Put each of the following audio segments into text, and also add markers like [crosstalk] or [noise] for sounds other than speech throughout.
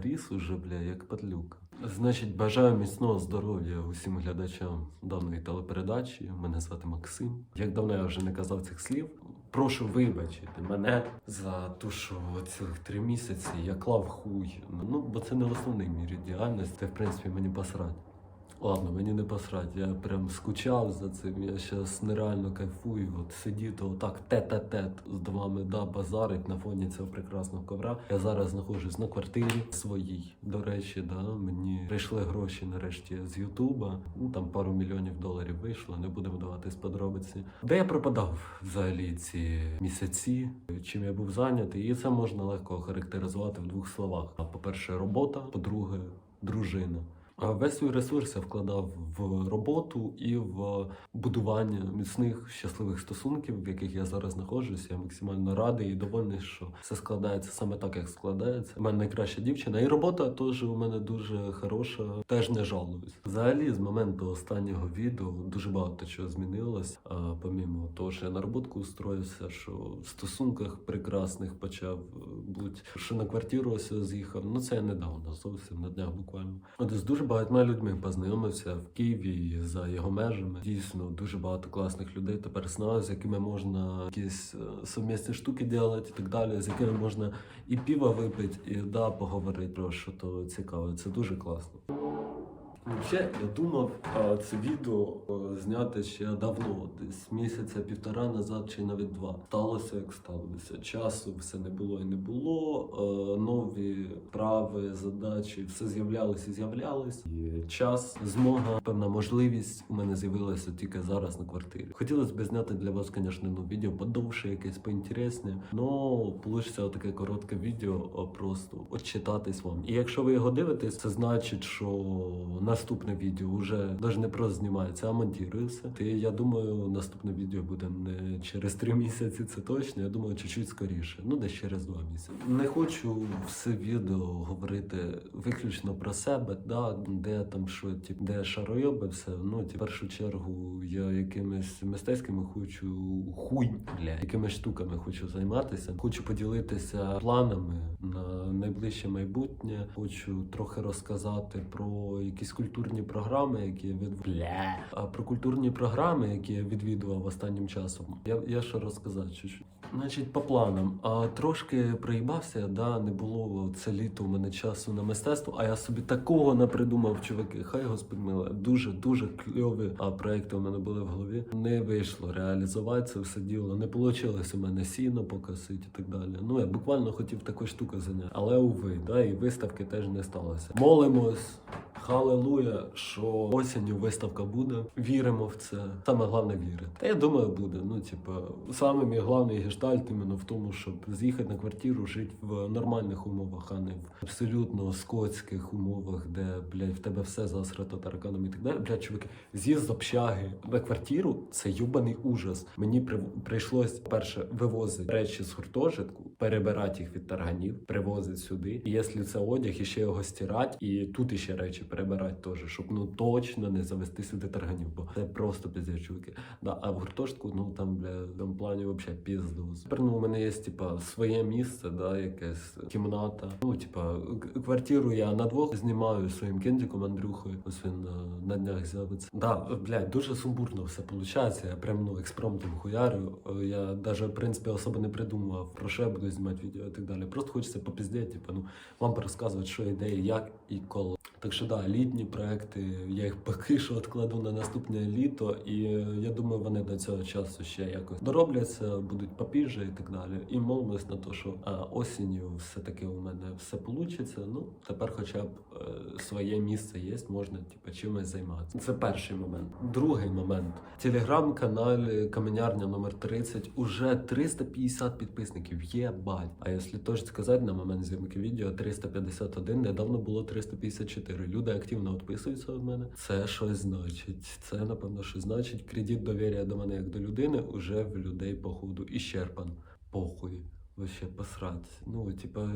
заріс уже, бля, як падлюка. Значить, бажаю міцного здоров'я усім глядачам даної телепередачі. Мене звати Максим. Як давно я вже не казав цих слів. Прошу вибачити мене за те, що цілих три місяці я клав хуй. Ну, бо це не в основний мірі діяльність, це в принципі мені посрать. Ладно, мені не посрать, я прям скучав за цим. Я зараз нереально кайфую. От сидіти отак тет-а-тет з вами, да, базарить на фоні цього прекрасного ковра. Я зараз знаходжусь на квартирі своїй. До речі, да, мені прийшли гроші нарешті з Ютуба. Ну там пару мільйонів доларів вийшло, не будемо даватись подробиці. Де я пропадав взагалі ці місяці, чим я був зайнятий, і це можна легко охарактеризувати в двох словах. А по-перше, робота, по-друге, дружина. Весь свій ресурс я вкладав в роботу і в будування міцних щасливих стосунків, в яких я зараз знаходжуся. Я максимально радий і довольний, що все складається саме так, як складається. У мене найкраща дівчина, і робота теж у мене дуже хороша. Теж не жалуюсь. Взагалі, з моменту останнього відео дуже багато чого змінилось. А помімо того, що я на роботку устроївся, що в стосунках прекрасних почав е, бути, що на квартиру ось з'їхав. Ну це я недавно, зовсім на днях буквально. От з дуже багатьма людьми познайомився в Києві за його межами. Дійсно, дуже багато класних людей тепер знаю, з якими можна якісь е, совмісні штуки робити і так далі, з якими можна і піва випити, і да, поговорити про що то цікаве. Це дуже класно. Ще я думав це відео зняти ще давно, десь місяця півтора назад чи навіть два. Сталося як сталося. Часу все не було і не було. нові прави, задачі, все з'являлось і з'являлось. І час, змога, певна можливість у мене з'явилася тільки зараз на квартирі. Хотілося б зняти для вас, звісно, ну, відео подовше, якесь поінтересне. Но получиться таке коротке відео, просто отчитатись вам. І якщо ви його дивитесь, це значить, що наступне відео вже навіть не просто знімається, а монтується. І я думаю, наступне відео буде не через три місяці, це точно. Я думаю, чуть-чуть скоріше. Ну, десь через два місяці. Не хочу все відео говорити виключно про себе, да, де там що, тип, де шаройоби, все. Ну, тип, в першу чергу, я якимись мистецькими хочу хуй, бля, якимись штуками хочу займатися. Хочу поділитися планами на найближче майбутнє. Хочу трохи розказати про якісь культурні програми, які я від... Про культурні програми, які я відвідував останнім часом. Я, я що розказати чуть-чуть. Значить, по планам. А трошки проїбався, да, не було це літо у мене часу на мистецтво, а я собі такого не придумав, чуваки. Хай господь миле. Дуже дуже кльові а, проекти у мене були в голові. Не вийшло реалізувати це все діло. Не вийшло у мене сіно покосити і так далі. Ну я буквально хотів такою штукою зайняти. Але уви, да, і виставки теж не сталося. Молимось. Халилуя, що осінню виставка буде. Віримо в це. Саме головне вірити. Та я думаю, буде. Ну, типа, саме мій головний гештальт іменно в тому, щоб з'їхати на квартиру, жити в нормальних умовах, а не в абсолютно скотських умовах, де блядь, в тебе все засрато тараканами і так далі. Блядь, чуваки, з'їзд з общаги на квартиру це юбаний ужас. Мені при... прийшлось перше вивозити речі з гуртожитку, перебирати їх від тарганів, привозити сюди. І якщо це одяг, і ще його стирати, і тут іще речі перебирати теж, щоб ну точно не завести сюди тарганів, бо це просто піздець, чуваки. Да, а в гуртожитку, ну там бля, в цьому плані взагалі піздос. Тепер ну, у мене є типа своє місце, да, якась кімната. Ну, типа, квартиру я на двох знімаю своїм кіндіком Андрюхою. Ось він е, на днях з'явиться. Да, блядь, дуже сумбурно все виходить. Я прям ну експромтом хуярю. Е, Я навіть в принципі особо не придумував, про що я буду знімати відео і так далі. Просто хочеться попіздіти, типа, ну вам порозказувати, що ідеї, як і коли. Так що да, літні проекти, я їх [laughs] поки що відкладу на наступне літо, і е, я думаю, вони до цього часу ще якось доробляться, будуть попізже і так далі. І молимось на те, що а, осінню все-таки у мене все вийде. Ну, тепер хоча б е, своє місце є, можна типу, чимось займатися. Це перший момент. Другий момент. Телеграм-каналі Каменярня номер 30 уже 350 підписників. Єбать. А якщо точно сказати, на момент зйомки відео 351, недавно було 354. Люди активно відписуються від мене. Це щось значить. Це напевно щось значить. Кредит довір'я до мене як до людини уже в людей походу іщерпан. Похуй. Вообще посрать. Ну, типа,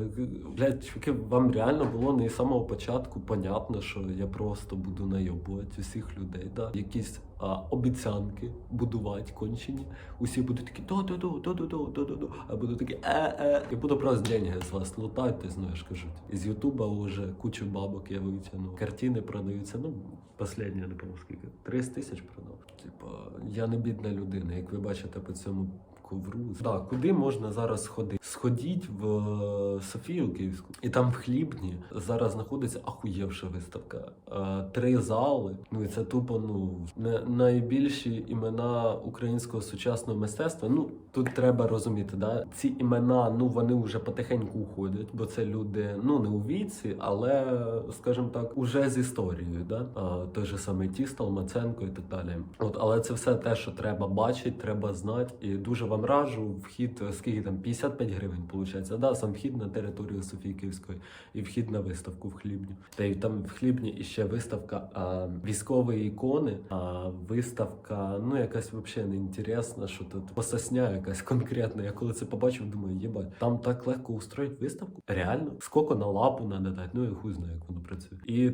блядь, чуваки, вам реально було не з самого початку понятно, що я просто буду найобувати усіх людей, да? Якісь а, обіцянки будувати кончені. Усі будуть такі до-до-до, до-до-до, до-до-до, а буду такі е-е. Я буду просто деньги з вас лутати, знаєш, кажуть. Із Ютуба вже кучу бабок я витягнув. Картини продаються, ну, останнє, не пам'ятаю скільки, 30 тисяч продав. Типа, я не бідна людина, як ви бачите по цьому ковру. Да, куди можна зараз сходити? Сходіть в е, Софію Київську, і там в хлібні зараз знаходиться ахуєвша виставка. Е, Три зали. Ну і це тупо ну найбільші імена українського сучасного мистецтва. Ну тут треба розуміти, да ці імена, ну вони вже потихеньку уходять, бо це люди, ну не у віці, але скажімо так, уже з історією. Да? Той же самий Тістал, Маценко і так далі. От, але це все те, що треба бачити, треба знати. І дуже вам раджу вхід, скільки там 55 гривень, виходить, да? сам вхід на територію Софії Київської і вхід на виставку в хлібні. Та й там в хлібні іще виставка а, військової ікони, а виставка, ну якась взагалі не інтересна, що тут пососня якась конкретна. Я коли це побачив, думаю, єбать, там так легко устроїть виставку. Реально, скільки на лапу надо дати, ну я хуй знаю, як воно працює. І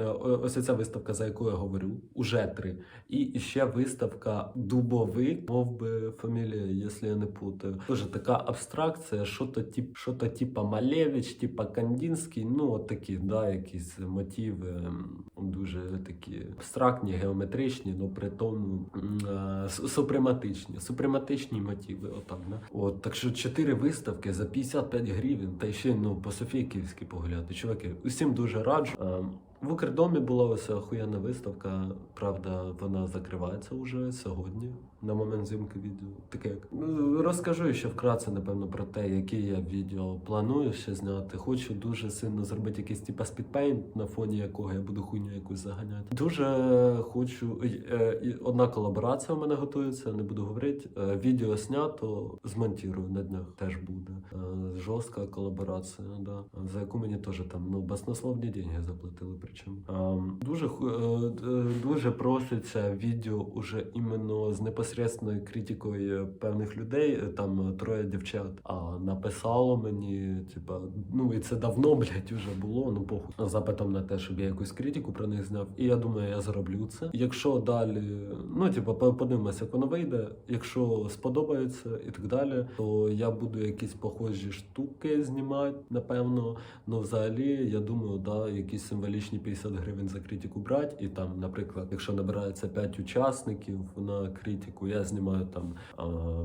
е, ось ця виставка, за яку я говорю, уже три. І ще виставка Дубовик, мов би фамілія, якщо я не путаю. Тоже така абстракція, що то тип, що то типа Малевич, типа Кандінський, ну от такі, да, якісь мотиви дуже такі абстрактні, геометричні, але при тому е, супрематичні, супрематичні мотиви. Отак, да? От так що чотири виставки за 55 гривень, та ще ну по Софії Київській погуляти. Чуваки, усім дуже раджу. Ем, в Укрдомі була ось охуєнна виставка. Правда, вона закривається вже сьогодні, на момент зйомки відео. Таке як Ну, розкажу ще вкратце, напевно, про те, які я відео планую ще зняти. Хочу дуже сильно зробити якийсь типа спідпейнт, на фоні якого я буду хуйню якусь заганяти. Дуже хочу. е, Одна колаборація у мене готується, не буду говорити. Е, Відео знято, змонтірую на днях теж буде. Е, Жорстка колаборація, да. за яку мені теж там ну баснословні деньги заплатили. Причому Ем, дуже е, е, дуже проситься відео уже іменно з непосередньою критикою певних людей. Е, Там троє дівчат. А написало мені, типа, ну і це давно, [laughs] блядь, уже було. Ну похуй запитом на те, щоб я якусь критику про них зняв. І я думаю, я зроблю це. Якщо далі, ну типа, подивимося, як воно вийде. Якщо сподобається і так далі, то я буду якісь похожі штуки знімати, напевно. Ну, взагалі, я думаю, да, якісь символічні 50 гривень за критику брати. І там, наприклад, якщо набирається 5 учасників на критику, я знімаю там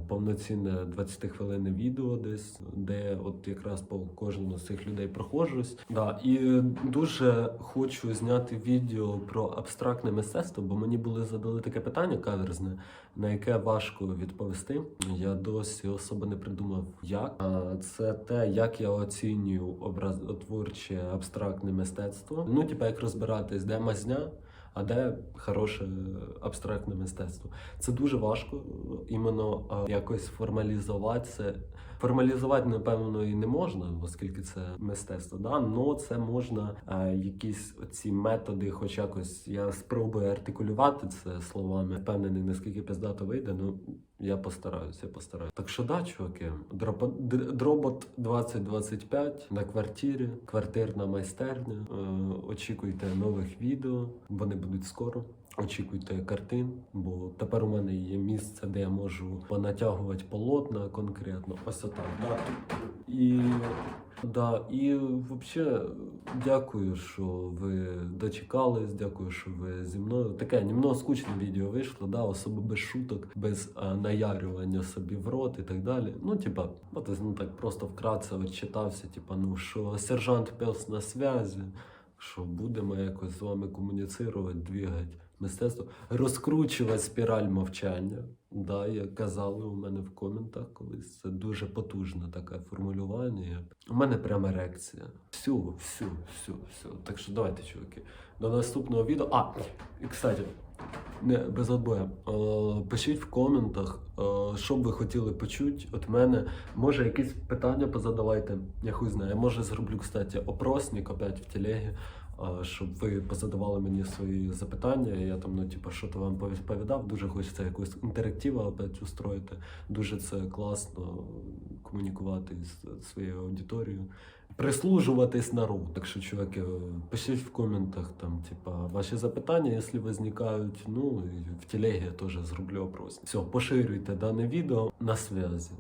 повноцінне 20 хвилин відео десь, де от якраз по кожному з цих людей проходжусь. Да, і дуже хочу зняти відео про абстрактне мистецтво, бо мені були задали таке питання каверзне, на яке важко відповісти. Я досі особо не придумав, як. Це те, як я оцінюю образотворче абстрактне мистецтво. Ну, типа, як розбиратись, де мазня. А де хороше абстрактне мистецтво? Це дуже важко іменно якось формалізувати це. Формалізувати, напевно, і не можна, оскільки це мистецтво. Да? Но це можна е, якісь ці методи, хоч якось я спробую артикулювати це словами. Впевнений, наскільки пиздато вийде. Ну я постараюся, я постараюся. Так що да, чуваки, дробот 2025 на квартирі, квартирна майстерня. Е, очікуйте нових відео, вони будуть скоро. Очікуйте картин, бо тепер у мене є місце, де я можу понатягувати полотна конкретно. Ось отак. Да. І Да, і взагалі дякую, що ви дочекались, дякую, що ви зі мною. Таке німного скучне відео вийшло, да, особо без шуток, без а, наярювання собі в рот і так далі. Ну, типа, от, ну так просто вкратце відчитався, типа, ну що сержант пес на зв'язі, що будемо якось з вами комуніцирувати, двігати мистецтво, розкручувати спіраль мовчання. Да, як казали у мене в коментах колись. Це дуже потужне таке формулювання. У мене прямо ерекція. Всю, всю, всю, всю. Так що давайте, чуваки. До наступного відео. А, і кстати, не без отбою. Е, пишіть в коментах, е, що б ви хотіли почути від мене. Може, якісь питання позадавайте. Я хуй знаю. Я може зроблю, кстати, опросник опять в телегі. Щоб ви позадавали мені свої запитання. Я там, ну, типу, що то вам повідповідав. Дуже хочеться якось інтерактиву опять устроїти. Дуже це класно комунікувати з своєю аудиторією. Прислужуватись народу. Так що, чуваки, пишіть в коментах там, типа, ваші запитання, якщо возникають. Ну, і в телегі я теж зроблю опрос. Все, поширюйте дане відео на зв'язі.